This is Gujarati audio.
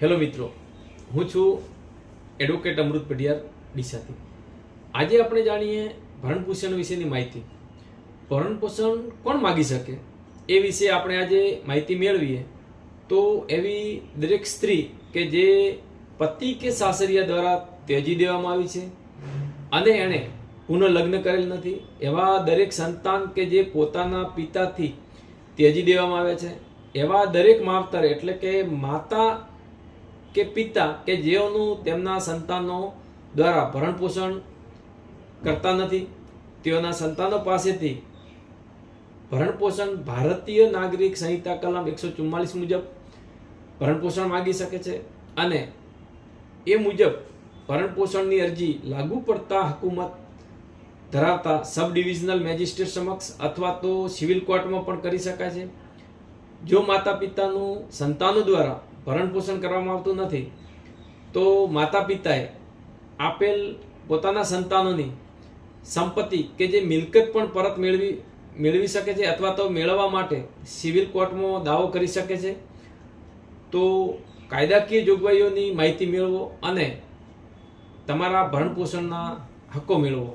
હેલો મિત્રો, હું છું એડવોકેટ અમૃત પઢિયાર ડીસાથી. આજે આપણે જાણીએ ભરણપોષણ વિશેની માહિતી. ભરણપોષણ કોણ માગી શકે? એ વિશે આપણે આજે માહિતી મેળવીએ. તો એવી દરેક સ્ત્રી કે જે પતિ કે સાસરિયા દ્વારા ત્યજી દેવામાં આવી છે, અને એણે પુનઃલગ્ન કરેલ નથી, એવા દરેક સંતાન કે જે પોતાના પિતાથી ત્યજી દેવામાં આવે છે, એવા દરેક માવતર એટલે કે માતા કે પિતા કે જેઓનું તેમના સંતાનો દ્વારા ભરણ પોષણ કરતા નથી, તેઓના સંતાનો પાસેથી ભરણ પોષણ ભારતીય નાગરિક સંહિતા કલમ એકસો ચુમ્માલીસ મુજબ ભરણ પોષણ માગી શકે છે અને એ મુજબ ભરણ પોષણની અરજી લાગુ પડતા હકુમત ધરાવતા સબ ડિવિઝનલ મેજિસ્ટ્રેટ સમક્ષ અથવા તો સિવિલ કોર્ટમાં પણ કરી શકાય છે. જો માતા પિતાનું સંતાનો દ્વારા ભરણ પોષણ કરવામાં આવતું નથી, તો માતા પિતાએ આપેલ પોતાના સંતાનોની સંપત્તિ કે જે મિલકત પણ પરત મેળવી મેળવી શકે છે અથવા તો મેળવવા માટે સિવિલ કોર્ટમાં દાવો કરી શકે છે, તો કાયદાકીય જોગવાઈઓની માહિતી મેળવો અને તમારા ભરણપોષણના હક્કો મેળવો.